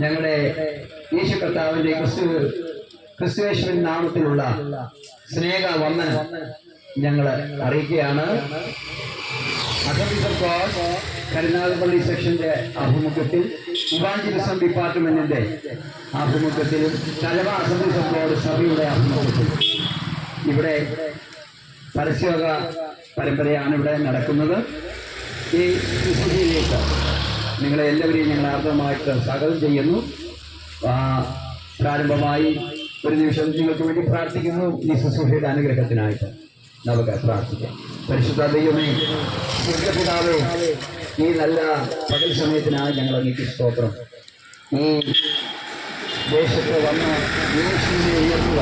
ഞങ്ങളുടെ യേശു കർത്താവിന്റെ ക്രിസ്തു ക്രിസ്തുവേശ്വരൻ നാമത്തിലുള്ള സ്നേഹ വന്ദനം ഞങ്ങൾ അറിയിക്കുകയാണ് കരുനാഗപ്പള്ളി സെക്ഷന്റെ ആഭിമുഖ്യത്തിൽ ഇവാഞ്ചലിസം ഡിപ്പാർട്ട്മെന്റിന്റെ ആഭിമുഖ്യത്തിലും തലവ അസംബ്ലി സഭയോട് സഭയുടെ ആഭിമുഖ്യത്തിലും. ഇവിടെ പരസ്യോഗ പരമ്പരയാണ് ഇവിടെ നടക്കുന്നത്. ഈ വിശുദ്ധിയിലേക്ക് നിങ്ങളെ എല്ലാവരെയും ഞങ്ങൾ ആർദ്രമായിട്ട് സ്വാഗതം ചെയ്യുന്നു. പ്രാരംഭമായി ഒരു നിമിഷം നിങ്ങൾക്ക് വേണ്ടി പ്രാർത്ഥിക്കുന്നു. ഈ ശുശ്രൂഷയുടെ അനുഗ്രഹത്തിനായിട്ട് നമുക്ക് പ്രാർത്ഥിക്കാം. പരിശുദ്ധ ദൈവമേ സ്വർഗപിതാവേ ഈ നല്ല പകൽ സമയത്തിനായി ഞങ്ങൾ അങ്ങേക്ക് സ്തോത്രം. ഈ ദേശത്ത് വന്ന് ഉയർത്തുക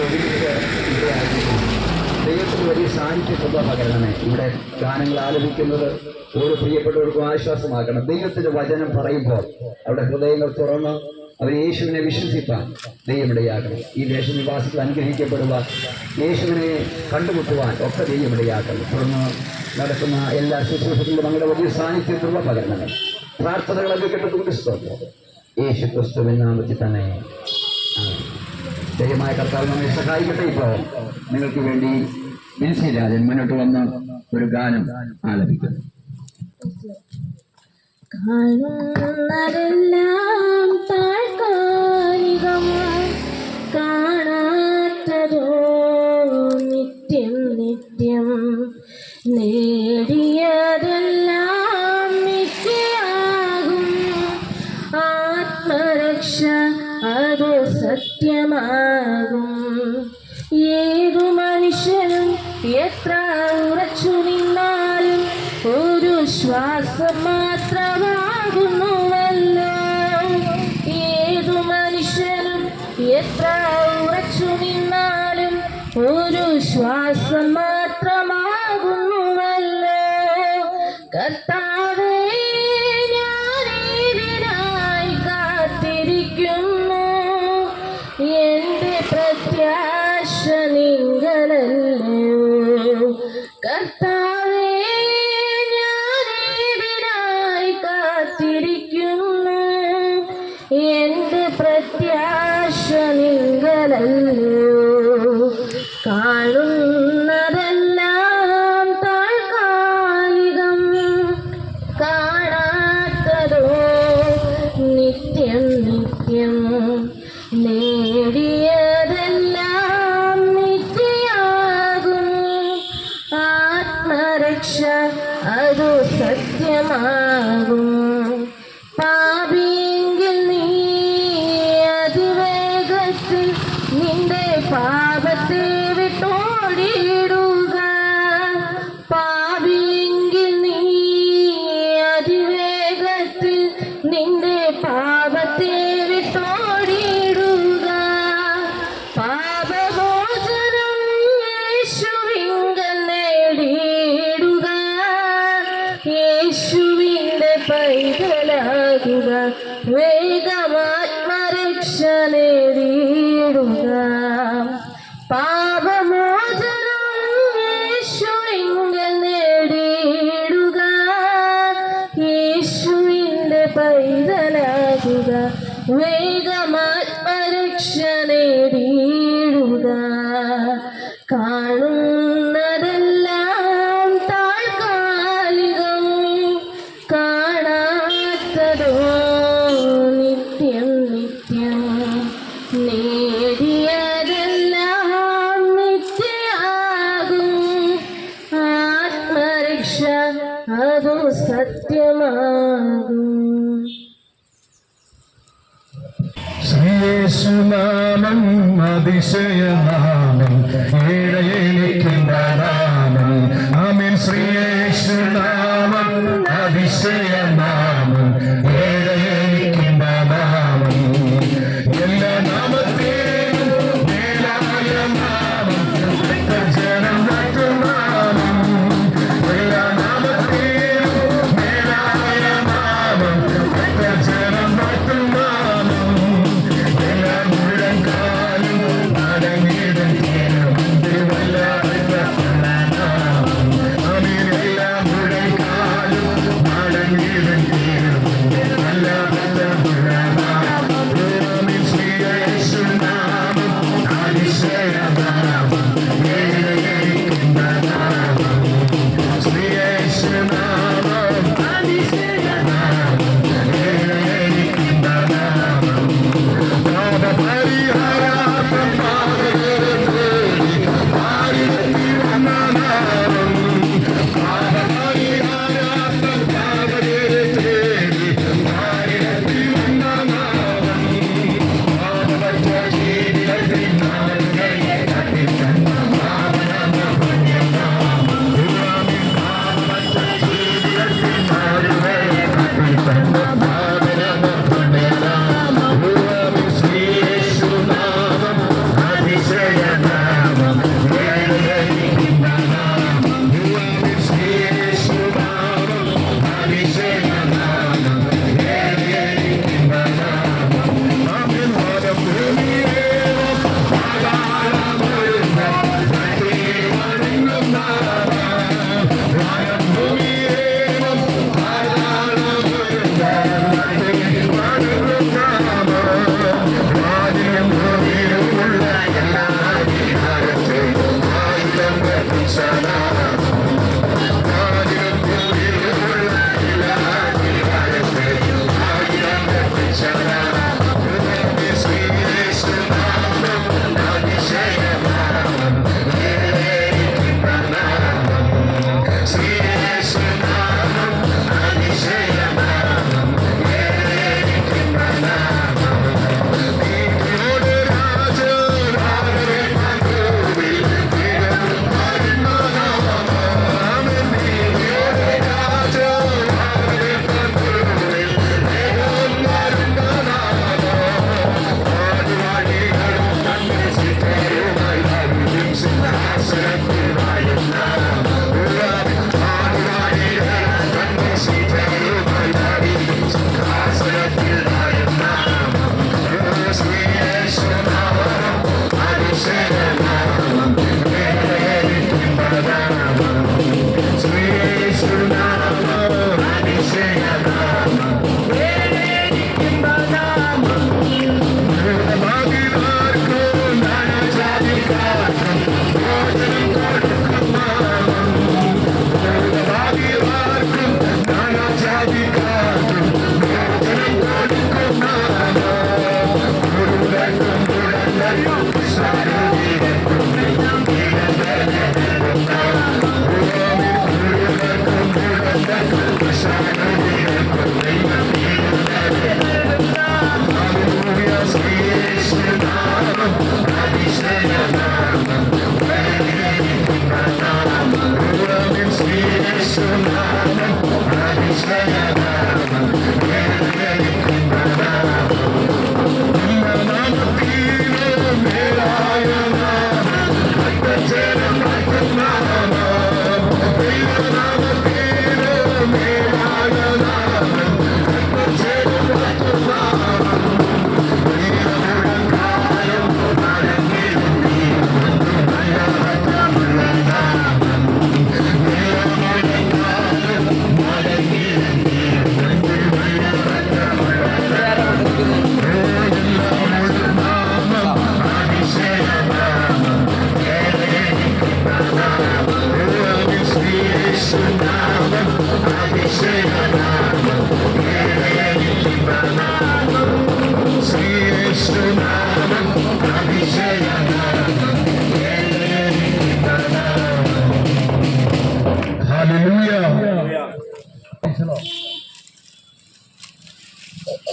ഒരുമിച്ച് ഇവിടെ ആയിരിക്കുന്നു ദൈവത്തിന് വലിയ സാന്നിധ്യത്വ പകരണമേ ഇവിടെ ഗാനങ്ങൾ ആലപിക്കുന്നത് ഓരോ പ്രിയപ്പെട്ടവർക്കും ആശ്വാസമാക്കണം ദൈവത്തിന്റെ വചനം പറയുമ്പോൾ അവിടെ ഹൃദയങ്ങൾ തുറന്ന് അവർ യേശുവിനെ വിശ്വസിപ്പാൻ ദൈവമിടയാക്കണം ഈ ദേശനിവാസികൾ അനുഗ്രഹിക്കപ്പെടുവാൻ യേശുവിനെ കണ്ടുമുട്ടുവാൻ ഒക്കെ ദൈവമിടയാക്കണം തുടർന്ന് നടക്കുന്ന എല്ലാ ശുശ്രൂഷകളിലും അങ്ങനെ വലിയ സാന്നിധ്യത്തിലുള്ള പകരണമേ. പ്രാർത്ഥനകളൊക്കെ കേട്ടതുകൊണ്ട് സ്തോത്രം. യേശു ക്രിസ്തുവിൻ നാമത്തിൽ തന്നെ. ദയമായ കർത്താവ് നമ്മെ സഹായിക്കട്ടെ ഇപ്പോൾ. നിങ്ങൾക്ക് വേണ്ടി രാജൻ മുന്നോട്ട് വന്ന ഒരു ഗാനം ആലപിക്കുന്നു. കാണുന്നതെല്ലാം വേഗമാത്മരക്ഷ നേടിയിടുക. കാണുന്നതെല്ലാം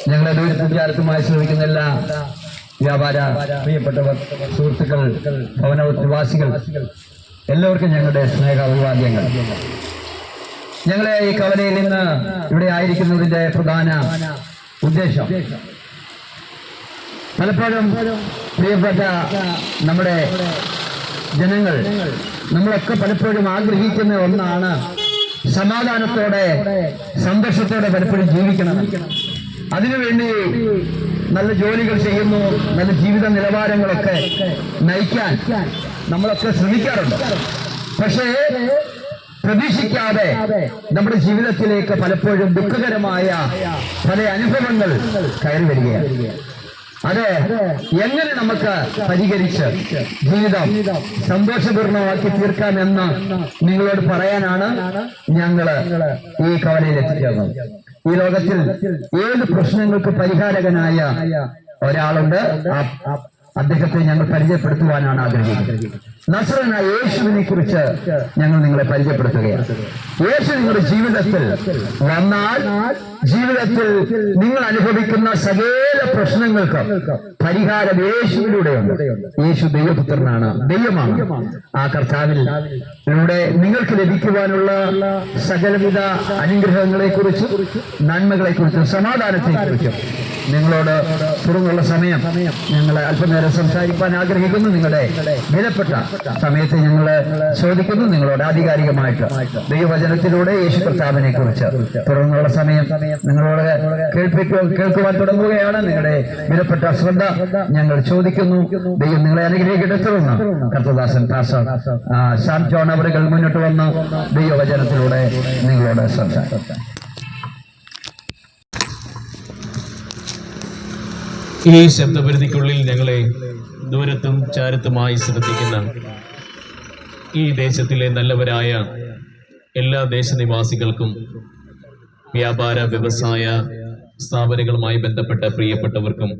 ഞങ്ങളെ വിദ്യാർത്ഥിയുമായി ശ്രമിക്കുന്ന എല്ലാ വ്യാപാര പ്രിയപ്പെട്ടവർ സുഹൃത്തുക്കൾ ഭവനവാസികൾ എല്ലാവർക്കും ഞങ്ങളുടെ സ്നേഹ അഭിവാദ്യങ്ങൾ ഞങ്ങളെ ഈ കവലയിൽ നിന്ന് ഇവിടെ ആയിരിക്കുന്നതിന്റെ പ്രധാന ഉദ്ദേശം പലപ്പോഴും പ്രിയപ്പെട്ട നമ്മുടെ ജനങ്ങൾ നമ്മളൊക്കെ പലപ്പോഴും ആഗ്രഹിക്കുന്ന ഒന്നാണ് സമാധാനത്തോടെ സന്തോഷത്തോടെ പലപ്പോഴും ജീവിക്കണം. അതിനുവേണ്ടി നല്ല ജോലികൾ ചെയ്യുന്നു നല്ല ജീവിത നിലവാരങ്ങളൊക്കെ നയിക്കാൻ നമ്മളൊക്കെ ശ്രമിക്കാറുണ്ട്. പക്ഷേ പ്രതീക്ഷിക്കാതെ നമ്മുടെ ജീവിതത്തിലേക്ക് പലപ്പോഴും ദുഃഖകരമായ പല അനുഭവങ്ങൾ കയറി വരികയാണ്. അത് എങ്ങനെ നമുക്ക് പരിഹരിച്ച് ജീവിതം സന്തോഷപൂർണമാക്കി തീർക്കാം എന്ന് നിങ്ങളോട് പറയാനാണ് ഞങ്ങൾ ഈ കവലയിൽ എത്തിച്ചേർന്നത്. ഈ ലോകത്തിൽ ഏത് പ്രശ്നങ്ങൾക്ക് പരിഹാരകനായ ഒരാളുണ്ട് അദ്ദേഹത്തെ ഞങ്ങൾ പരിചയപ്പെടുത്തുവാനാണ് ആഗ്രഹിക്കുന്നത്. നസ്രനായ യേശുവിനെ കുറിച്ച് ഞങ്ങൾ നിങ്ങളെ പരിചയപ്പെടുത്തുകയാണ്. യേശു നിങ്ങളുടെ ജീവിതത്തിൽ വന്നാൽ ജീവിതത്തിൽ നിങ്ങൾ അനുഭവിക്കുന്ന സകല പ്രശ്നങ്ങൾക്ക് പരിഹാരം യേശുവിലൂടെയുണ്ട്. യേശു ദൈവപുത്രനാണ് ദൈവമാണ്. ആ കർത്താവിൽ കർത്താവിലൂടെ നിങ്ങൾക്ക് ലഭിക്കുവാനുള്ള സകലവിധ അനുഗ്രഹങ്ങളെ കുറിച്ചും നന്മകളെ കുറിച്ചും സമാധാനത്തെ കുറിച്ചും നിങ്ങളോട് തുടർന്നുള്ള സമയം ഞങ്ങൾ അല്പനേരം സംസാരിക്കാൻ ആഗ്രഹിക്കുന്നു. നിങ്ങളുടെ വിലപ്പെട്ട സമയത്ത് ഞങ്ങൾ ചോദിക്കുന്നു. നിങ്ങളോട് ആധികാരികമായിട്ട് ദൈവവചനത്തിലൂടെ യേശു കർത്താവിനെ കുറിച്ച് തുടർന്നുള്ള സമയം നിങ്ങളോട് കേൾപ്പിക്കുക കേൾക്കുവാൻ തുടങ്ങുകയാണ്. നിങ്ങളുടെ വിലപ്പെട്ട ശ്രദ്ധ ഞങ്ങൾ ചോദിക്കുന്നു. ദൈവം നിങ്ങളെ അനുഗ്രഹിക്കട്ടെ. തുടർന്ന് കർത്തദാസൻ പാസ സാം ജോൺ അവരുകൾ മുന്നോട്ട് വന്ന്. ദൈവവചനത്തിലൂടെ നിങ്ങളോട് സംസാരിക്കാം ഈ ശബ്ദപരിധിക്കുള്ളിൽ ഞങ്ങളെ ദൂരത്തും ചാരത്തുമായി ശ്രദ്ധിക്കുന്ന ഈ ദേശത്തിലെ നല്ലവരായ എല്ലാ ദേശനിവാസികൾക്കും വ്യാപാര വ്യവസായ സ്ഥാപനങ്ങളുമായി ബന്ധപ്പെട്ട പ്രിയപ്പെട്ടവർക്കും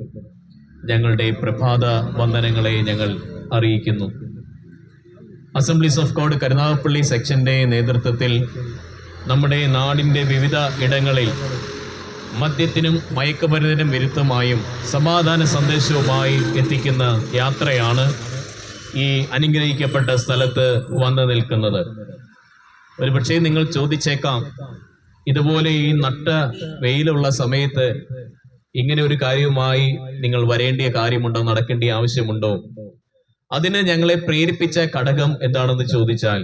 ഞങ്ങളുടെ പ്രഭാത വന്ദനങ്ങളെ ഞങ്ങൾ അറിയിക്കുന്നു. അസംബ്ലീസ് ഓഫ് ഗോഡ് കരുനാഗപ്പള്ളി സെക്ഷന്റെ നേതൃത്വത്തിൽ നമ്മുടെ നാടിന്റെ വിവിധ ഇടങ്ങളിൽ മദ്യത്തിനും മയക്കുമരുന്നിനും വിരുദ്ധമായും സമാധാന സന്ദേശവുമായി എത്തിക്കുന്ന യാത്രയാണ് ഈ അനുഗ്രഹിക്കപ്പെട്ട സ്ഥലത്ത് വന്നു നിൽക്കുന്നത്. ഒരുപക്ഷെ നിങ്ങൾ ചോദിച്ചേക്കാം ഇതുപോലെ ഈ നട്ട വെയിലുള്ള സമയത്ത് ഇങ്ങനെ ഒരു കാര്യവുമായി നിങ്ങൾ വരേണ്ടിയ കാര്യമുണ്ടോ നടക്കേണ്ട ആവശ്യമുണ്ടോ? അതിന് ഞങ്ങളെ പ്രേരിപ്പിച്ച ഘടകം എന്താണെന്ന് ചോദിച്ചാൽ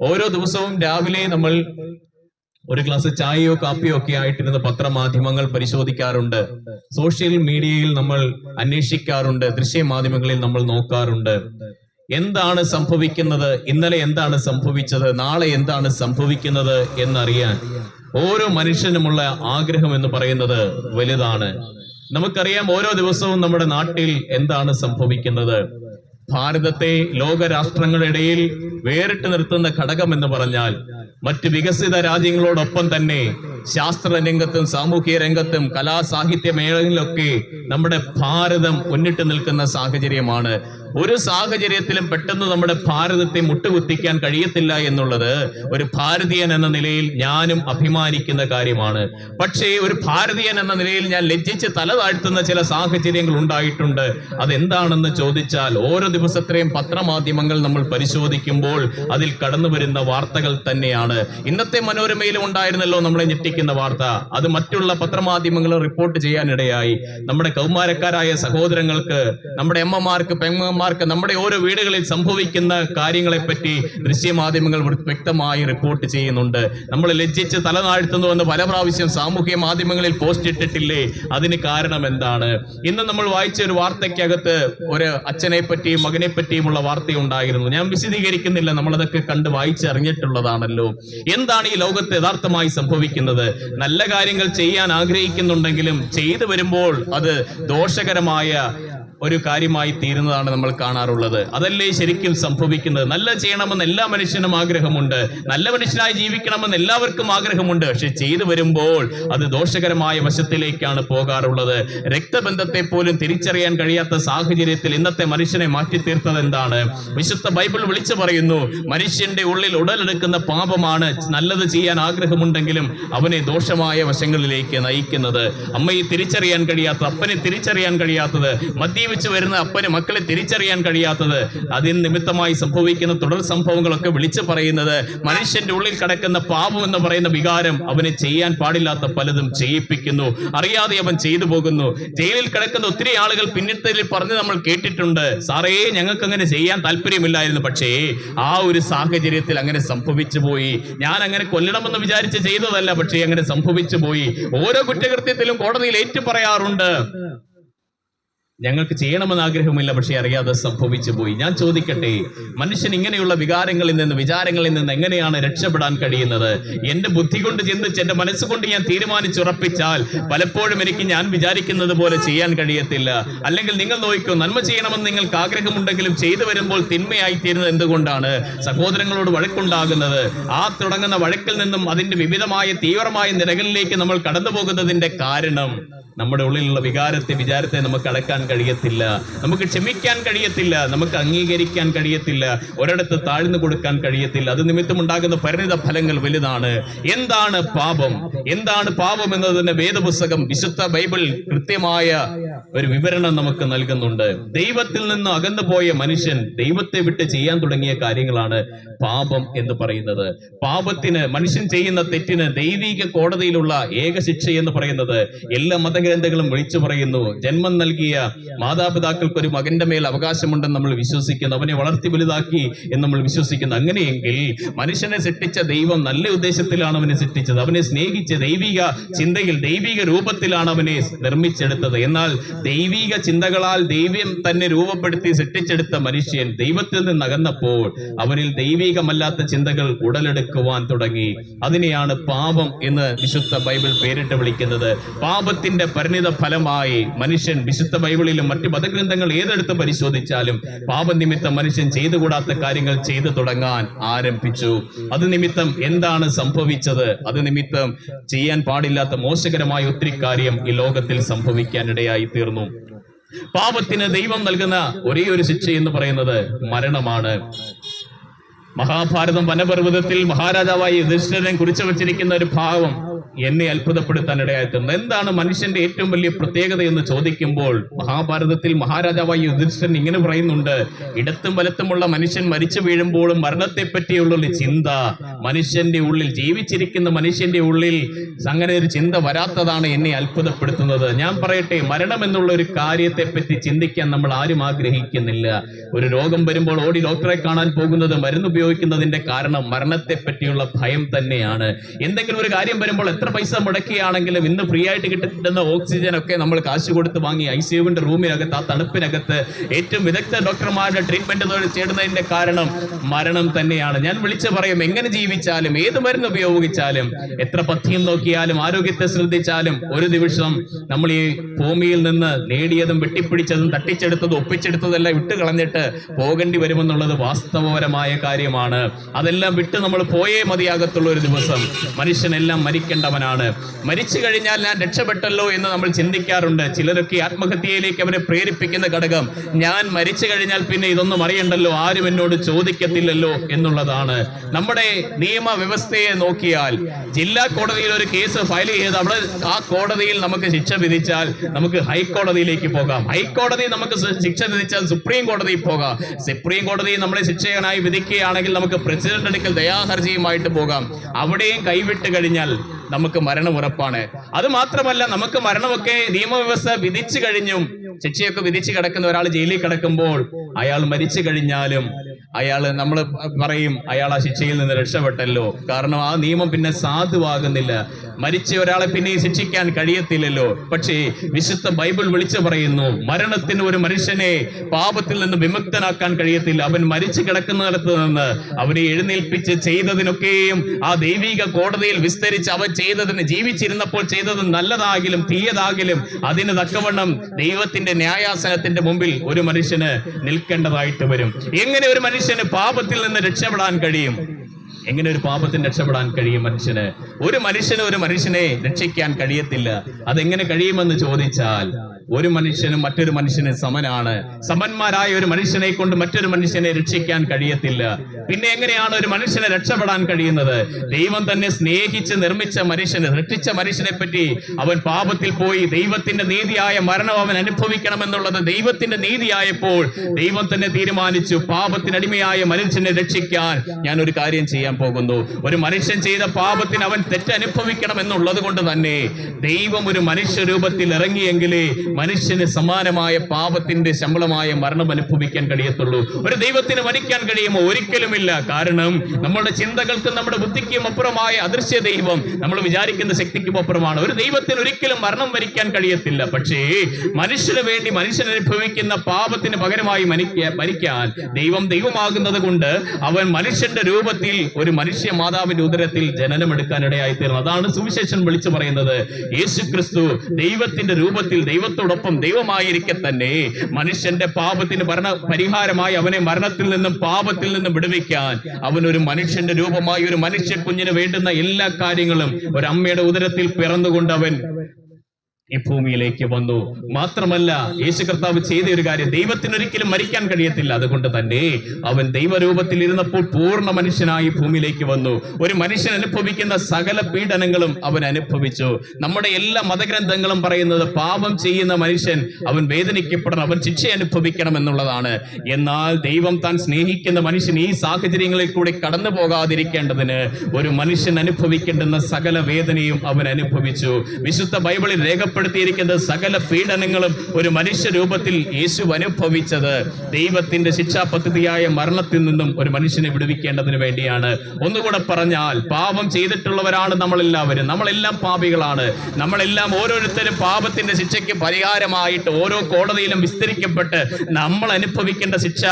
ഓരോ ദിവസവും രാവിലെ നമ്മൾ ഒരു ഗ്ലാസ് ചായയോ കാപ്പിയോ ഒക്കെ ആയിട്ടിരുന്ന് പത്രമാധ്യമങ്ങൾ പരിശോധിക്കാറുണ്ട്. സോഷ്യൽ മീഡിയയിൽ നമ്മൾ അന്വേഷിക്കാറുണ്ട്. ദൃശ്യ മാധ്യമങ്ങളിൽ നമ്മൾ നോക്കാറുണ്ട്. എന്താണ് സംഭവിക്കുന്നത്? ഇന്നലെ എന്താണ് സംഭവിച്ചത്? നാളെ എന്താണ് സംഭവിക്കുന്നത് എന്നറിയാൻ ഓരോ മനുഷ്യനുമുള്ള ആഗ്രഹം എന്ന് പറയുന്നത് വലുതാണ്. നമുക്കറിയാം ഓരോ ദിവസവും നമ്മുടെ നാട്ടിൽ എന്താണ് സംഭവിക്കുന്നത്? ഭാരതത്തെ ലോകരാഷ്ട്രങ്ങളിടയിൽ വേറിട്ട് നിർത്തുന്ന ഘടകം എന്ന് പറഞ്ഞാൽ മറ്റ് വികസിത രാജ്യങ്ങളോടൊപ്പം തന്നെ ശാസ്ത്ര രംഗത്തും സാമൂഹിക രംഗത്തും കലാസാഹിത്യ മേളകളിലൊക്കെ നമ്മുടെ ഭാരതം മുന്നിട്ട് നിൽക്കുന്ന സാഹചര്യമാണ്. ഒരു സാഹചര്യത്തിലും പെട്ടെന്ന് നമ്മുടെ ഭാരതത്തെ മുട്ടുകുത്തിക്കാൻ കഴിയത്തില്ല എന്നുള്ളത് ഒരു ഭാരതീയൻ എന്ന നിലയിൽ ഞാനും അഭിമാനിക്കുന്ന കാര്യമാണ്. പക്ഷേ ഒരു ഭാരതീയൻ എന്ന നിലയിൽ ഞാൻ ലജ്ജിച്ച് തല താഴ്ത്തുന്ന ചില സാഹചര്യങ്ങൾ ഉണ്ടായിട്ടുണ്ട്. അതെന്താണെന്ന് ചോദിച്ചാൽ ഓരോ ദിവസത്തെയും പത്രമാധ്യമങ്ങൾ നമ്മൾ പരിശോധിക്കുമ്പോൾ അതിൽ കടന്നു വരുന്ന വാർത്തകൾ തന്നെയാണ്. ഇന്നത്തെ മനോരമയിലും ഉണ്ടായിരുന്നല്ലോ നമ്മളെ ഞെട്ടിക്കുന്ന വാർത്ത. അത് മറ്റുള്ള പത്രമാധ്യമങ്ങൾ റിപ്പോർട്ട് ചെയ്യാനിടയായി. നമ്മുടെ കൗമാരക്കാരായ സഹോദരങ്ങൾക്ക് നമ്മുടെ അമ്മമാർക്ക് പെങ്ങന്മാർക്ക് നമ്മുടെ ഓരോ വീടുകളിൽ സംഭവിക്കുന്ന കാര്യങ്ങളെ പറ്റി ദൃശ്യമാധ്യമങ്ങൾ വ്യക്തമായി റിപ്പോർട്ട് ചെയ്യുന്നുണ്ട്. നമ്മൾ ലജ്ജിച്ച് തലനാഴ്ത്തുന്നുവെന്ന് പല പ്രാവശ്യം സാമൂഹ്യ മാധ്യമങ്ങളിൽ പോസ്റ്റ് ഇട്ടിട്ടില്ലേ? അതിന് കാരണം എന്താണ്? ഇന്ന് നമ്മൾ വായിച്ച ഒരു വാർത്തയ്ക്കകത്ത് ഒരു അച്ഛനെ പറ്റിയും മകനെ പറ്റിയുമുള്ള വാർത്തയുണ്ടായിരുന്നു. ഞാൻ വിശദീകരിക്കുന്നില്ല. നമ്മളതൊക്കെ കണ്ട് വായിച്ചറിഞ്ഞിട്ടുള്ളതാണല്ലോ. എന്താണ് ഈ ലോകത്ത് യഥാർത്ഥമായി സംഭവിക്കുന്നത്? നല്ല കാര്യങ്ങൾ ചെയ്യാൻ ആഗ്രഹിക്കുന്നുണ്ടെങ്കിലും ചെയ്തു വരുമ്പോൾ അത് ദോഷകരമായ ഒരു കാര്യമായി തീരുന്നതാണ് നമ്മൾ കാണാറുള്ളത്. അതല്ലേ ശരിക്കും സംഭവിക്കുന്നത്? നല്ല ചെയ്യണമെന്ന് എല്ലാ മനുഷ്യനും ആഗ്രഹമുണ്ട്. നല്ല മനുഷ്യനായി ജീവിക്കണമെന്ന് എല്ലാവർക്കും ആഗ്രഹമുണ്ട്. പക്ഷെ ചെയ്തു വരുമ്പോൾ അത് ദോഷകരമായ വശത്തിലേക്കാണ് പോകാറുള്ളത്. രക്തബന്ധത്തെ പോലും തിരിച്ചറിയാൻ കഴിയാത്ത സാഹചര്യത്തിൽ ഇന്നത്തെ മനുഷ്യനെ മാറ്റി തീർത്തത് എന്താണ്? വിശുദ്ധ ബൈബിൾ വിളിച്ചു പറയുന്നു മനുഷ്യന്റെ ഉള്ളിൽ ഉടലെടുക്കുന്ന പാപമാണ് നല്ലത് ചെയ്യാൻ ആഗ്രഹമുണ്ടെങ്കിലും അവനെ ദോഷമായ വശങ്ങളിലേക്ക് നയിക്കുന്നത്. അമ്മയെ തിരിച്ചറിയാൻ കഴിയാത്തത് അപ്പനെ തിരിച്ചറിയാൻ കഴിയാത്തത് മദ്യപിച്ച് വരുന്ന അപ്പന് മക്കളെ തിരിച്ചറിയാൻ കഴിയാത്തത് അതിന് നിമിത്തമായി സംഭവിക്കുന്ന തുടർ സംഭവങ്ങളൊക്കെ വിളിച്ചു പറയുന്നത് മനുഷ്യന്റെ ഉള്ളിൽ കിടക്കുന്ന പാപം എന്ന് പറയുന്ന വികാരം അവനെ ചെയ്യാൻ പാടില്ലാത്ത പലതും ചെയ്യിപ്പിക്കുന്നു. അറിയാതെ അവൻ ചെയ്തു പോകുന്നു. ജയിലിൽ കിടക്കുന്ന ഒത്തിരി ആളുകൾ പിന്നിട്ടതിൽ പറഞ്ഞ് നമ്മൾ കേട്ടിട്ടുണ്ട്. സാറേ ഞങ്ങൾക്ക് അങ്ങനെ ചെയ്യാൻ താല്പര്യമില്ലായിരുന്നു. പക്ഷേ ആ ഒരു സാഹചര്യത്തിൽ അങ്ങനെ സംഭവിച്ചു പോയി. ഞാൻ അങ്ങനെ കൊല്ലണമെന്ന് വിചാരിച്ച് ചെയ്തതല്ല. പക്ഷേ അങ്ങനെ സംഭവിച്ചു പോയി. ഓരോ കുറ്റകൃത്യത്തിലും കോടതിയിൽ ഏറ്റു പറയാറുണ്ട് ഞങ്ങൾക്ക് ചെയ്യണമെന്ന് ആഗ്രഹമില്ല പക്ഷേ അറിയാതെ സംഭവിച്ചു പോയി. ഞാൻ ചോദിക്കട്ടെ മനുഷ്യൻ ഇങ്ങനെയുള്ള വികാരങ്ങളിൽ നിന്ന് വിചാരങ്ങളിൽ നിന്ന് എങ്ങനെയാണ് രക്ഷപ്പെടാൻ കഴിയുന്നത്? എന്റെ ബുദ്ധി കൊണ്ട് ചിന്തിച്ച് എന്റെ മനസ്സുകൊണ്ട് ഞാൻ തീരുമാനിച്ചുറപ്പിച്ചാൽ പലപ്പോഴും എനിക്ക് ഞാൻ വിചാരിക്കുന്നത് പോലെ ചെയ്യാൻ കഴിയത്തില്ല. അല്ലെങ്കിൽ നിങ്ങൾ നോക്കൂ നന്മ ചെയ്യണമെന്ന് നിങ്ങൾക്ക് ആഗ്രഹമുണ്ടെങ്കിലും ചെയ്തു വരുമ്പോൾ തിന്മയായി തീരുന്നത് എന്തുകൊണ്ടാണ്? സഹോദരങ്ങളോട് വഴക്കുണ്ടാകുന്നത്. ആ തുടങ്ങുന്ന വഴക്കിൽ നിന്നും അതിന്റെ വിവിധമായ തീവ്രമായ നിരകളിലേക്ക് നമ്മൾ കടന്നു പോകുന്നതിന്റെ കാരണം നമ്മുടെ ഉള്ളിലുള്ള വികാരത്തെ വിചാരത്തെ നമുക്ക് അടക്കാൻ കഴിയത്തില്ല. നമുക്ക് ക്ഷമിക്കാൻ കഴിയത്തില്ല. നമുക്ക് അംഗീകരിക്കാൻ കഴിയത്തില്ല. ഒരിടത്ത് താഴ്ന്നു കൊടുക്കാൻ കഴിയത്തില്ല. അത് നിമിത്തമുണ്ടാകുന്ന പരിണിത ഫലങ്ങൾ വലുതാണ്. എന്താണ് പാപം? എന്താണ് പാപം എന്നതിന്റെ വേദപുസ്തകം വിശുദ്ധ ബൈബിൾ കൃത്യമായ ഒരു വിവരണം നമുക്ക് നൽകുന്നുണ്ട്. ദൈവത്തിൽ നിന്ന് അകന്നു പോയ മനുഷ്യൻ ദൈവത്തെ വിട്ട് ചെയ്യാൻ തുടങ്ങിയ കാര്യങ്ങളാണ് പാപം എന്ന് പറയുന്നത്. പാപത്തിന് മനുഷ്യൻ ചെയ്യുന്ന തെറ്റിന് ദൈവിക കോടതിയിലുള്ള ഏക ശിക്ഷ എന്ന് പറയുന്നത് എല്ലാ മതഗ്രന്ഥങ്ങളും വിളിച്ചു പറയുന്നു. ജന്മം നൽകിയ മാതാപിതാക്കൾക്ക് ഒരു മകന്റെ മേൽ അവകാശമുണ്ടെന്ന് നമ്മൾ വിശ്വസിക്കുന്നു. അവനെ വളർത്തി വലുതാക്കി എന്ന് നമ്മൾ വിശ്വസിക്കുന്നു. അങ്ങനെയെങ്കിൽ മനുഷ്യനെ സൃഷ്ടിച്ച ദൈവം നല്ല ഉദ്ദേശത്തിലാണ് അവനെ സൃഷ്ടിച്ചത്. അവനെ സ്നേഹിച്ച് ദൈവിക ചിന്തയിൽ ദൈവിക രൂപത്തിലാണ് അവനെ നിർമ്മിച്ചെടുത്തത്. എന്നാൽ ദൈവിക ചിന്തകളാൽ ദൈവം തന്നെ രൂപപ്പെടുത്തി സൃഷ്ടിച്ചെടുത്ത മനുഷ്യൻ ദൈവത്തിൽ നിന്ന് അകന്നപ്പോൾ അവനിൽ ദൈവികമല്ലാത്ത ചിന്തകൾ ഉടലെടുക്കുവാൻ തുടങ്ങി. അതിനെയാണ് പാപം എന്ന് വിശുദ്ധ ബൈബിൾ പേരിട്ട് വിളിക്കുന്നത്. പാപത്തിന്റെ പരിണിത ഫലമായി മനുഷ്യൻ വിശുദ്ധ ബൈബിളിലും മറ്റ് മതഗ്രന്ഥങ്ങൾ ഏതെടുത്ത് പരിശോധിച്ചാലും പാപനിമിത്തം മനുഷ്യൻ ചെയ്തുകൂടാത്ത കാര്യങ്ങൾ ചെയ്തു തുടങ്ങാൻ ആരംഭിച്ചു. അത് നിമിത്തം എന്താണ് സംഭവിച്ചത്? അത് നിമിത്തം ചെയ്യാൻ പാടില്ലാത്ത മോശകരമായ ഒത്തിരി കാര്യം ഈ ലോകത്തിൽ സംഭവിക്കാനിടയായി തീർന്നു. പാപത്തിന് ദൈവം നൽകുന്ന ഒരേ ഒരു ശിക്ഷ എന്ന് പറയുന്നത് മരണമാണ്. മഹാഭാരതം വനപർവതത്തിൽ മഹാരാജാവായി യുധിഷ്ഠിരനെ കുറിച്ചു വച്ചിരിക്കുന്ന ഒരു ഭാവം എന്നെ അത്ഭുതപ്പെടുത്താൻ ഇടയായിട്ടുണ്ട് എന്താണ് മനുഷ്യന്റെ ഏറ്റവും വലിയ പ്രത്യേകത എന്ന് ചോദിക്കുമ്പോൾ മഹാഭാരതത്തിൽ മഹാരാജാവായി യുധിഷ്ഠൻ ഇങ്ങനെ പറയുന്നുണ്ട് ഇടത്തും വലത്തുമുള്ള മനുഷ്യൻ മരിച്ചു വീഴുമ്പോഴും മരണത്തെ പറ്റിയുള്ള ഒരു ചിന്ത മനുഷ്യന്റെ ഉള്ളിൽ ജീവിച്ചിരിക്കുന്ന മനുഷ്യന്റെ ഉള്ളിൽ അങ്ങനെ ഒരു ചിന്ത വരാത്തതാണ് എന്നെ അത്ഭുതപ്പെടുത്തുന്നത്. ഞാൻ പറയട്ടെ മരണം എന്നുള്ള ഒരു കാര്യത്തെ പറ്റി ചിന്തിക്കാൻ നമ്മൾ ആരും ആഗ്രഹിക്കുന്നില്ല. ഒരു രോഗം വരുമ്പോൾ ഓടി ഡോക്ടറെ കാണാൻ പോകുന്നത് മരുന്ന് ഉപയോഗിക്കുന്നതിന്റെ കാരണം മരണത്തെ പറ്റിയുള്ള ഭയം തന്നെയാണ്. എന്തെങ്കിലും ഒരു കാര്യം വരുമ്പോൾ എത്ര പൈസ മുടക്കിയാണെങ്കിലും ഇന്ന് ഫ്രീ ആയിട്ട് കിട്ടുന്ന ഓക്സിജൻ ഒക്കെ നമ്മൾ കാശ് കൊടുത്ത് വാങ്ങി ഐ സി യുവിന്റെ റൂമിനകത്ത് ആ തണുപ്പിനകത്ത് ഏറ്റവും വിദഗ്ധ ഡോക്ടർമാരുടെ ട്രീറ്റ്മെന്റ് ചേടുന്നതിന്റെ കാരണം മരണം തന്നെയാണ്. ഞാൻ വിളിച്ചു പറയും എങ്ങനെ ജീവിച്ചാലും ഏത് മരുന്ന് ഉപയോഗിച്ചാലും എത്ര പഥ്യം നോക്കിയാലും ആരോഗ്യത്തെ ശ്രദ്ധിച്ചാലും ഒരു ദിവസം നമ്മൾ ഈ ഭൂമിയിൽ നിന്ന് നേടിയതും വെട്ടിപ്പിടിച്ചതും തട്ടിച്ചെടുത്തതും ഒപ്പിച്ചെടുത്തതെല്ലാം വിട്ട് കളഞ്ഞിട്ട് പോകേണ്ടി വരുമെന്നുള്ളത് വാസ്തവപരമായ കാര്യമാണ്. അതെല്ലാം വിട്ട് നമ്മൾ പോയേ മതിയാകത്തുള്ള ഒരു ദിവസം. മനുഷ്യനെല്ലാം മരിക്കേണ്ടവനാണ് മരിച്ചു കഴിഞ്ഞാൽ ഞാൻ രക്ഷപ്പെട്ടല്ലോ എന്ന് നമ്മൾ ചിന്തിക്കാറുണ്ട്. ചിലരൊക്കെ ആത്മഹത്യയിലേക്ക് അവരെ പ്രേരിപ്പിക്കുന്ന ഘടകം. ഞാൻ മരിച്ചു കഴിഞ്ഞാൽ പിന്നെ ഇതൊന്നും അറിയണ്ടല്ലോ. ആരും എന്നോട് ചോദിക്കത്തില്ലല്ലോ എന്നുള്ളതാണ്. നമ്മുടെ നിയമവ്യവസ്ഥയെ നോക്കിയാൽ ജില്ലാ കോടതിയിൽ ഒരു കേസ് ഫയൽ ചെയ്ത് അവിടെ ആ കോടതിയിൽ നമുക്ക് ശിക്ഷ വിധിച്ചാൽ നമുക്ക് ഹൈക്കോടതിയിലേക്ക് പോകാം. ഹൈക്കോടതി നമുക്ക് ശിക്ഷ വിധിച്ചാൽ സുപ്രീം കോടതിയിൽ പോകാം. സുപ്രീം കോടതി നമ്മളെ ശിക്ഷകനായി വിധിക്കുകയാണെങ്കിൽ നമുക്ക് പ്രസിഡന്റ് അടുക്കൽ ദയാഹർജിയുമായിട്ട് പോകാം. അവിടെയും കൈവിട്ട് കഴിഞ്ഞാൽ നമുക്ക് മരണം ഉറപ്പാണ്. അത് മാത്രമല്ല നമുക്ക് മരണമൊക്കെ നിയമവ്യവസ്ഥ വിധിച്ചു കഴിഞ്ഞും ശിക്ഷയൊക്കെ വിധിച്ചു കിടക്കുന്ന ഒരാൾ ജയിലിൽ കിടക്കുമ്പോൾ അയാൾ മരിച്ചു കഴിഞ്ഞാലും അയാൾ നമ്മൾ പറയും അയാൾ ആ ശിക്ഷയിൽ നിന്ന് രക്ഷപ്പെട്ടല്ലോ. കാരണം ആ നിയമം പിന്നെ സാധുവാകുന്നില്ല. മരിച്ച ഒരാളെ പിന്നെ ശിക്ഷിക്കാൻ കഴിയത്തില്ലല്ലോ. പക്ഷേ വിശുദ്ധ ബൈബിൾ വിളിച്ചു പറയുന്നു മരണത്തിന് ഒരു മനുഷ്യനെ പാപത്തിൽ നിന്ന് വിമുക്തനാക്കാൻ കഴിയത്തില്ല. അവൻ മരിച്ചു കിടക്കുന്നിടത്ത് നിന്ന് അവനെ എഴുന്നേൽപ്പിച്ച് ചെയ്തതിനൊക്കെയും ആ ദൈവിക കോടതിയിൽ വിസ്തരിച്ച് അവൻ ചെയ്തതിന് ജീവിച്ചിരുന്നപ്പോൾ ചെയ്തത് നല്ലതാകിലും തീയതാകിലും അതിന് തക്കവണ്ണം ദൈവത്തിന്റെ ന്യായാസനത്തിന്റെ മുമ്പിൽ ഒരു മനുഷ്യന് നിൽക്കേണ്ടതായിട്ട് വരും. എങ്ങനെ ഒരു മനുഷ്യന് പാപത്തിൽ നിന്ന് രക്ഷപ്പെടാൻ കഴിയും? എങ്ങനെ ഒരു പാപത്തിന് രക്ഷപ്പെടാൻ കഴിയും മനുഷ്യന്? ഒരു മനുഷ്യന് ഒരു മനുഷ്യനെ രക്ഷിക്കാൻ കഴിയത്തില്ല. അതെങ്ങനെ കഴിയുമെന്ന് ചോദിച്ചാൽ ഒരു മനുഷ്യനും മറ്റൊരു മനുഷ്യന് സമനാണ്. സമന്മാരായ ഒരു മനുഷ്യനെ കൊണ്ട് മറ്റൊരു മനുഷ്യനെ രക്ഷിക്കാൻ കഴിയത്തില്ല. പിന്നെ എങ്ങനെയാണ് ഒരു മനുഷ്യനെ രക്ഷപ്പെടാൻ കഴിയുന്നത്? ദൈവം തന്നെ സ്നേഹിച്ച് നിർമ്മിച്ച മനുഷ്യനെ രക്ഷിച്ച മനുഷ്യനെ പറ്റി അവൻ പാപത്തിൽ പോയി ദൈവത്തിന്റെ നീതിയായ മരണം അവൻ അനുഭവിക്കണമെന്നുള്ളത് ദൈവത്തിന്റെ നീതിയായപ്പോൾ ദൈവം തന്നെ തീരുമാനിച്ചു പാപത്തിനടിമയായ മനുഷ്യനെ രക്ഷിക്കാൻ ഞാൻ ഒരു കാര്യം ചെയ്യാൻ പോകുന്നു. ഒരു മനുഷ്യൻ ചെയ്ത പാപത്തിന് അവൻ തെറ്റനുഭവിക്കണം എന്നുള്ളത് കൊണ്ട് തന്നെ ദൈവം ഒരു മനുഷ്യ രൂപത്തിൽ ഇറങ്ങിയെങ്കിലേ മനുഷ്യന് സമാനമായ പാപത്തിന്റെ ശമ്പളമായ മരണം അനുഭവിക്കാൻ കഴിയത്തുള്ളൂ. ഒരു ദൈവത്തിന് മരിക്കാൻ കഴിയുമോ? ഒരിക്കലുമില്ല. കാരണം നമ്മുടെ ചിന്തകൾക്കും നമ്മുടെ ബുദ്ധിക്കും അപ്പുറമായ അദൃശ്യ ദൈവം നമ്മൾ വിചാരിക്കുന്ന ശക്തിക്കും അപ്പുറമാണ്. ഒരു ദൈവത്തിന് ഒരിക്കലും മരണം വരിക്കാൻ കഴിയത്തില്ല. പക്ഷേ മനുഷ്യന് വേണ്ടി മനുഷ്യൻ അനുഭവിക്കുന്ന പാപത്തിന് പകരമായി മരിക്ക- മരിക്കാൻ ദൈവം ദൈവമാകുന്നത് കൊണ്ട് അവൻ മനുഷ്യന്റെ രൂപത്തിൽ ഒരു മനുഷ്യ മാതാവിന്റെ ഉദരത്തിൽ ജനനമെടുക്കാൻ ഇടയായി തീർന്നു അതാണ് സുവിശേഷൻ വിളിച്ചു പറയുന്നത്. യേശു ക്രിസ്തു ദൈവത്തിന്റെ രൂപത്തിൽ ദൈവത്തോടൊപ്പം ദൈവമായിരിക്കെ തന്നെ മനുഷ്യന്റെ പാപത്തിന് ഭരണ പരിഹാരമായി അവനെ മരണത്തിൽ നിന്നും പാപത്തിൽ നിന്നും വിടുവിക്കാൻ അവൻ ഒരു മനുഷ്യന്റെ രൂപമായി ഒരു മനുഷ്യ കുഞ്ഞിന് വേണ്ടുന്ന എല്ലാ കാര്യങ്ങളും ഒരു അമ്മയുടെ ഉദരത്തിൽ പിറന്നുകൊണ്ട് അവൻ ഈ ഭൂമിയിലേക്ക് വന്നു. മാത്രമല്ല യേശു കർത്താവ് ചെയ്ത ഒരു കാര്യം ദൈവത്തിന് ഒരിക്കലും മരിക്കാൻ കഴിയത്തില്ല. അതുകൊണ്ട് തന്നെ അവൻ ദൈവരൂപത്തിൽ ഇരുന്നപ്പോൾ പൂർണ മനുഷ്യനായി ഭൂമിയിലേക്ക് വന്നു. ഒരു മനുഷ്യൻ അനുഭവിക്കുന്ന സകല പീഡനങ്ങളും അവൻ അനുഭവിച്ചു. നമ്മുടെ എല്ലാ മതഗ്രന്ഥങ്ങളും പറയുന്നത് പാപം ചെയ്യുന്ന മനുഷ്യൻ അവൻ വേദനിക്കപ്പെടണം അവൻ ശിക്ഷ അനുഭവിക്കണം എന്നുള്ളതാണ്. എന്നാൽ ദൈവം താൻ സ്നേഹിക്കുന്ന മനുഷ്യൻ ഈ സാഹചര്യങ്ങളിൽ കൂടി കടന്നു പോകാതിരിക്കേണ്ടതിന് ഒരു മനുഷ്യൻ അനുഭവിക്കേണ്ടുന്ന സകല വേദനയും അവൻ അനുഭവിച്ചു. വിശുദ്ധ ബൈബിളിൽ രേഖപ്പെടുത്തിയിരിക്കുന്ന സകല പീഡനങ്ങളും ഒരു മനുഷ്യ രൂപത്തിൽ യേശു അനുഭവിച്ചത്. ദൈവത്തിന്റെ ശിക്ഷാ പദ്ധതിയായ മരണത്തിൽ നിന്നും ഒരു മനുഷ്യനെ വിടുവിക്കേണ്ടതിന് വേണ്ടിയാണ്. ഒന്നുകൂടെ പറഞ്ഞാൽ പാപം ചെയ്തിട്ടുള്ളവരാണ് നമ്മളെല്ലാവരും. നമ്മളെല്ലാം പാപികളാണ്. നമ്മളെല്ലാം ഓരോരുത്തരും പാപത്തിന്റെ ശിക്ഷയ്ക്ക് പരിഹാരമായിട്ട് ഓരോ കോടതിയിലും വിസ്തരിക്കപ്പെട്ട് നമ്മൾ അനുഭവിക്കേണ്ട ശിക്ഷ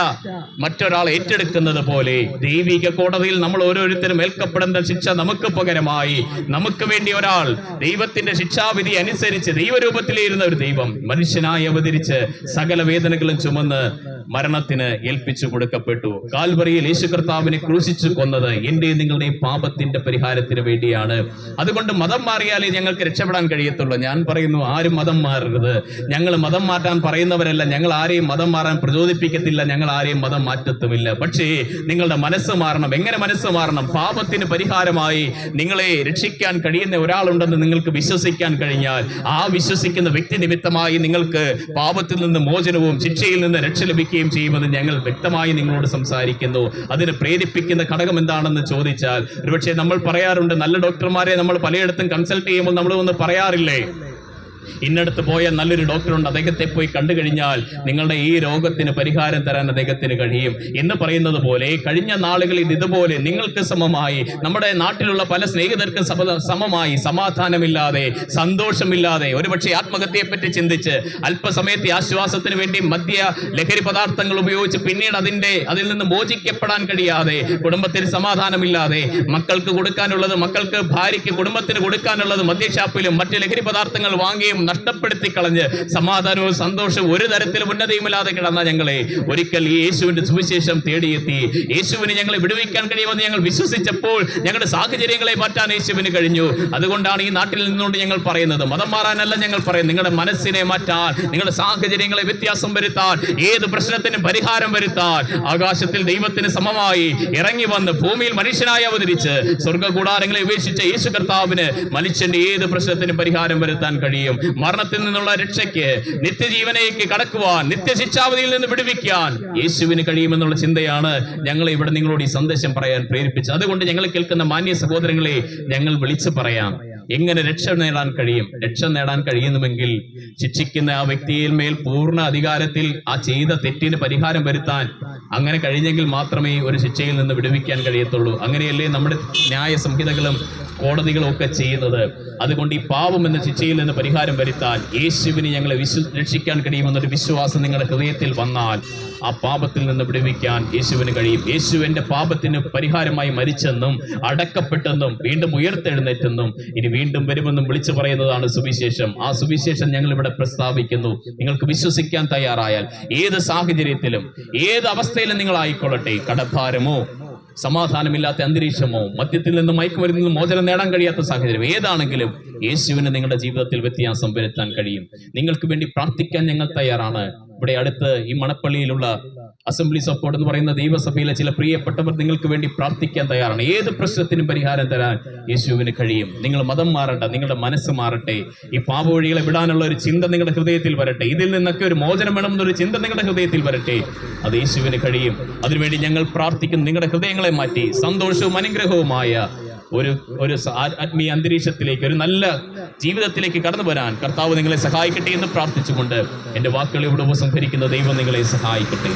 മറ്റൊരാൾ ഏറ്റെടുക്കുന്നത് പോലെ ദൈവിക കോടതിയിൽ നമ്മൾ ഓരോരുത്തരും ഏൽക്കപ്പെടേണ്ട ശിക്ഷ നമുക്ക് പകരമായി. നമുക്ക് വേണ്ടി ഒരാൾ ദൈവത്തിന്റെ ശിക്ഷാവിധി അനുസരിച്ച് ദൈവരൂപത്തിലിരുന്ന ഒരു ദൈവം മനുഷ്യനായി അവതരിച്ച് സകല വേദനകളും ചുമന്ന് മരണത്തിന് ഏൽപ്പിച്ചു കൊടുക്കപ്പെട്ടു. കാൽവറിയിൽ യേശു കർത്താവിനെ ക്രൂശിച്ചു കൊന്നത് എന്റെ നിങ്ങളുടെ പാപത്തിന്റെ പരിഹാരത്തിന് വേണ്ടിയാണ്. അതുകൊണ്ട് മതം മാറിയാലേ ഞങ്ങൾക്ക് രക്ഷപ്പെടാൻ കഴിയത്തുള്ളൂ. ഞാൻ പറയുന്നു ആരും മതം മാറരുത്. ഞങ്ങൾ മതം മാറ്റാൻ പറയുന്നവരല്ല. ഞങ്ങൾ ആരെയും മതം മാറാൻ പ്രചോദിപ്പിക്കത്തില്ല. ഞങ്ങൾ ആരെയും മതം മാറ്റത്തുമില്ല. പക്ഷേ നിങ്ങളുടെ മനസ്സ് മാറണം. എങ്ങനെ മനസ്സ് മാറണം? പാപത്തിന് പരിഹാരമായി നിങ്ങളെ രക്ഷിക്കാൻ കഴിയുന്ന ഒരാളുണ്ടെന്ന് നിങ്ങൾക്ക് വിശ്വസിക്കാൻ കഴിഞ്ഞാൽ ആ വിശ്വസിക്കുന്ന വ്യക്തി നിമിത്തമായി നിങ്ങൾക്ക് പാപത്തിൽ നിന്ന് മോചനവും ശിക്ഷയിൽ നിന്ന് രക്ഷ ലഭിക്കുകയും ചെയ്യുമെന്ന് ഞങ്ങൾ വ്യക്തമായി നിങ്ങളോട് സംസാരിക്കുന്നു. അതിന് പ്രേരിപ്പിക്കുന്ന ഘടകം എന്താണെന്ന് ചോദിച്ചാൽ ഒരുപക്ഷെ നമ്മൾ പറയാറുണ്ട് നല്ല ഡോക്ടർമാരെ നമ്മൾ പലയിടത്തും കൺസൾട്ട് ചെയ്യുമ്പോൾ നമ്മൾ ഒന്ന് പറയാറില്ലേ? ഇന്നടത്ത് പോയ നല്ലൊരു ഡോക്ടറുണ്ട് അദ്ദേഹത്തെ പോയി കണ്ടു കഴിഞ്ഞാൽ നിങ്ങളുടെ ഈ രോഗത്തിന് പരിഹാരം തരാൻ അദ്ദേഹത്തിന് കഴിയും. എന്ന് പറയുന്നത് പോലെ കഴിഞ്ഞ നാളുകളിൽ ഇതുപോലെ നിങ്ങൾക്ക് സമമായി നമ്മുടെ നാട്ടിലുള്ള പല സ്നേഹിതർക്കും സമമായി. സമാധാനമില്ലാതെ സന്തോഷമില്ലാതെ ഒരുപക്ഷെ ആത്മഹത്യയെപ്പറ്റി ചിന്തിച്ച് അല്പസമയത്തെ ആശ്വാസത്തിന് വേണ്ടി മദ്യ ലഹരി പദാർത്ഥങ്ങൾ ഉപയോഗിച്ച് പിന്നീട് അതിന്റെ അതിൽ നിന്ന് മോചിക്കപ്പെടാൻ കഴിയാതെ കുടുംബത്തിന് സമാധാനമില്ലാതെ മക്കൾക്ക് കൊടുക്കാനുള്ളത് മക്കൾക്ക് ഭാര്യയ്ക്ക് കുടുംബത്തിന് കൊടുക്കാനുള്ളത് മദ്യഷാപ്പിലും മറ്റ് ലഹരി പദാർത്ഥങ്ങൾ വാങ്ങിയും നഷ്ടപ്പെടുത്തി കളഞ്ഞ് സമാധാനവും സന്തോഷവും ഒരു തരത്തിലും ഉന്നതിയുമില്ലാതെ കിടന്ന ഞങ്ങളെ ഒരിക്കൽ ഈ യേശുവിന്റെ സുവിശേഷം തേടിയെത്തി. യേശുവിന് ഞങ്ങളെ വിടുവിക്കാൻ കഴിയുമെന്ന് ഞങ്ങൾ വിശ്വസിച്ചപ്പോൾ ഞങ്ങളുടെ സാഹചര്യങ്ങളെ മാറ്റാൻ യേശുവിന് കഴിഞ്ഞു. അതുകൊണ്ടാണ് ഈ നാട്ടിൽ നിന്നുകൊണ്ട് ഞങ്ങൾ പറയുന്നത്. മതം മാറാനല്ല ഞങ്ങൾ പറയുന്നത്. നിങ്ങളുടെ മനസ്സിനെ മാറ്റാൻ നിങ്ങളുടെ സാഹചര്യങ്ങളെ വ്യത്യാസം വരുത്താൻ ഏത് പ്രശ്നത്തിനും പരിഹാരം വരുത്താൻ. ആകാശത്തിൽ ദൈവത്തിന് സമമായി ഇറങ്ങി വന്ന് ഭൂമിയിൽ മനുഷ്യനായി അവതരിച്ച് സ്വർഗ കൂടാരങ്ങളെ ഉപേക്ഷിച്ച യേശു കർത്താവിന് മനുഷ്യന്റെ ഏത് പ്രശ്നത്തിനും പരിഹാരം വരുത്താൻ കഴിയും. മരണത്തിൽ നിന്നുള്ള രക്ഷയ്ക്ക് നിത്യജീവനേക്ക് കടക്കുവാൻ നിത്യശിക്ഷാവധിയിൽ നിന്ന് വിടുവിക്കാൻ യേശുവിന് കഴിയുമെന്നുള്ള ചിന്തയാണ് ഞങ്ങൾ ഇവിടെ നിങ്ങളോട് ഈ സന്ദേശം പറയാൻ പ്രേരിപ്പിച്ചത്. അതുകൊണ്ട് ഞങ്ങൾ കേൾക്കുന്ന മാന്യ സഹോദരങ്ങളെ ഞങ്ങൾ വിളിച്ചു പറയാം. എങ്ങനെ രക്ഷ നേടാൻ കഴിയും? രക്ഷ നേടാൻ കഴിയുന്നുവെങ്കിൽ ശിക്ഷിക്കുന്ന ആ വ്യക്തിയിൽ മേൽ പൂർണ അധികാരത്തിൽ ആ ചെയ്ത തെറ്റിന് പരിഹാരം വരുത്താൻ അങ്ങനെ കഴിഞ്ഞെങ്കിൽ മാത്രമേ ഒരു ശിക്ഷയിൽ നിന്ന് വിടുവിക്കാൻ കഴിയത്തുള്ളൂ. അങ്ങനെയല്ലേ നമ്മുടെ ന്യായ സംഹിതകളും കോടതികളും ഒക്കെ ചെയ്യുന്നത്. അതുകൊണ്ട് ഈ പാപം എന്ന ശിക്ഷയിൽ നിന്ന് പരിഹാരം വരുത്താൻ യേശുവിന് ഞങ്ങളെ വിശ്വ രക്ഷിക്കാൻ കഴിയുമെന്നൊരു വിശ്വാസം നിങ്ങളുടെ ഹൃദയത്തിൽ വന്നാൽ ആ പാപത്തിൽ നിന്ന് വിടുവിക്കാൻ യേശുവിന് കഴിയും. യേശു എന്റെ പാപത്തിന് പരിഹാരമായി മരിച്ചെന്നും അടക്കപ്പെട്ടെന്നും വീണ്ടും ഉയർത്തെഴുന്നേറ്റെന്നും ഇനി വീണ്ടും വരുമെന്നും വിളിച്ചു പറയുന്നതാണ് സുവിശേഷം. ആ സുവിശേഷം ഞങ്ങൾ ഇവിടെ പ്രസ്താവിക്കുന്നു. നിങ്ങൾക്ക് വിശ്വസിക്കാൻ തയ്യാറായാൽ ഏത് സാഹചര്യത്തിലും ഏത് അവസ്ഥയിലും നിങ്ങൾ ആയിക്കൊള്ളട്ടെ. കടഭാരമോ? സമാധാനമില്ലാത്ത അന്തരീക്ഷമോ മദ്യത്തിൽ നിന്ന് മയക്കുമരുന്നിൽ നിന്ന് മോചനം നേടാൻ കഴിയാത്ത സാഹചര്യം ഏതാണെങ്കിലും യേശുവിന് നിങ്ങളുടെ ജീവിതത്തിൽ വ്യത്യാസം വരുത്താൻ കഴിയും. നിങ്ങൾക്ക് വേണ്ടി പ്രാർത്ഥിക്കാൻ ഞങ്ങൾ തയ്യാറാണ്. ഇവിടെ അടുത്ത് ഈ മണപ്പള്ളിയിലുള്ള അസംബ്ലീസ് സപ്പോർട്ട് എന്ന് പറയുന്ന ദൈവസഭയിലെ ചില പ്രിയപ്പെട്ടവർ നിങ്ങൾക്ക് വേണ്ടി പ്രാർത്ഥിക്കാൻ തയ്യാറാണ്. ഏത് പ്രശ്നത്തിനും പരിഹാരം തരാൻ യേശുവിന് കഴിയും. നിങ്ങൾ മതം മാറട്ടെ നിങ്ങളുടെ മനസ്സ് മാറട്ടെ. ഈ പാപവഴികളെ വിടാനുള്ള ഒരു ചിന്ത നിങ്ങളുടെ ഹൃദയത്തിൽ വരട്ടെ. ഇതിൽ നിന്നൊക്കെ ഒരു മോചനം വേണമെന്നൊരു ചിന്ത നിങ്ങളുടെ ഹൃദയത്തിൽ വരട്ടെ. അത് യേശുവിന് കഴിയും. അതിനുവേണ്ടി ഞങ്ങൾ പ്രാർത്ഥിക്കുന്നു നിങ്ങളുടെ ഹൃദയങ്ങളെ മാറ്റി സന്തോഷവും അനുഗ്രഹവുമായ ഒരു ഒരു ആത്മീയ അന്തരീക്ഷത്തിലേക്ക് ഒരു നല്ല ജീവിതത്തിലേക്ക് കടന്നു വരാൻ കർത്താവ് നിങ്ങളെ സഹായിക്കട്ടെ എന്ന് പ്രാർത്ഥിച്ചുകൊണ്ട് എന്റെ വാക്കുകൾ ഇവിടെ ഉപസംഹരിക്കുന്ന ദൈവം നിങ്ങളെ സഹായിക്കട്ടെ.